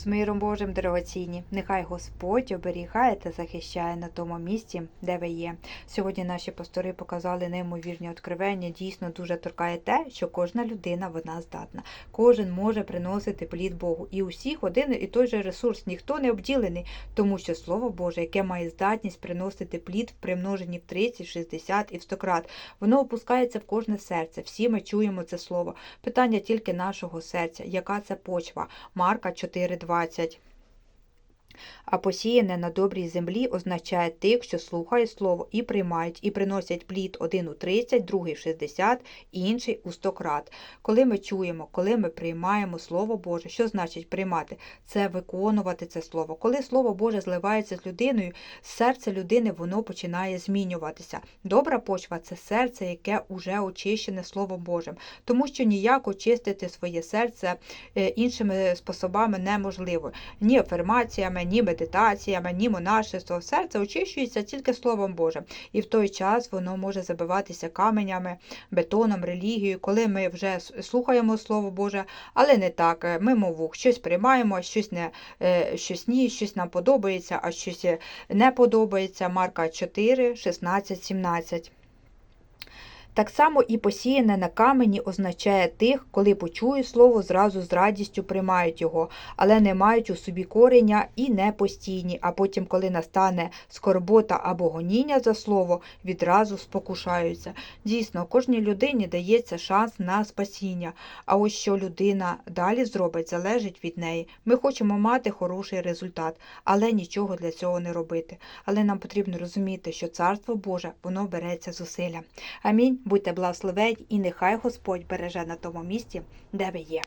З миром Божим, дорогоцінні, нехай Господь оберігає та захищає на тому місці, де ви є. Сьогодні наші пастори показали неймовірні откровення. Дійсно дуже торкає те, що кожна людина вона здатна. Кожен може приносити плід Богу. І усіх один і той же ресурс, ніхто не обділений, тому що Слово Боже, яке має здатність приносити плід в примноженні в 30, 60 і в 100 крат, воно опускається в кожне серце. Всі ми чуємо це слово. Питання тільки нашого серця. Яка це почва? Марка 4.20. А посіяне на добрій землі означає тих, що слухають слово і приймають, і приносять плід один у 30, другий в 60, інший у 100 крат. Коли ми чуємо, коли ми приймаємо Слово Боже, що значить приймати? Це виконувати це слово. Коли Слово Боже зливається з людиною, серце людини воно починає змінюватися. Добра почва це серце, яке уже очищене Словом Божим, тому що ніяк очистити своє серце е, іншими способами неможливо. Ні афірмаціями, ні медитаціями, ні монашеством. Серце очищується тільки Словом Божим. І в той час воно може забиватися каменями, бетоном, релігією, коли ми вже слухаємо Слово Боже, але не так. е, Мимо вух щось приймаємо, щось не е, щось ні, щось нам подобається, а щось е, не подобається. Марка 4, 16, 17. Так само і посіяне на камені означає тих, коли почують слово, зразу з радістю приймають його, але не мають у собі кореня і не постійні, а потім, коли настане скорбота або гоніння за слово, відразу спокушаються. Дійсно, кожній людині дається шанс на спасіння, а ось що людина далі зробить, залежить від неї. Ми хочемо мати хороший результат, але нічого для цього не робити. Але нам потрібно розуміти, що Царство Боже воно береться зусилля. Амінь. Будьте благословені і нехай Господь береже на тому місці, де ви є.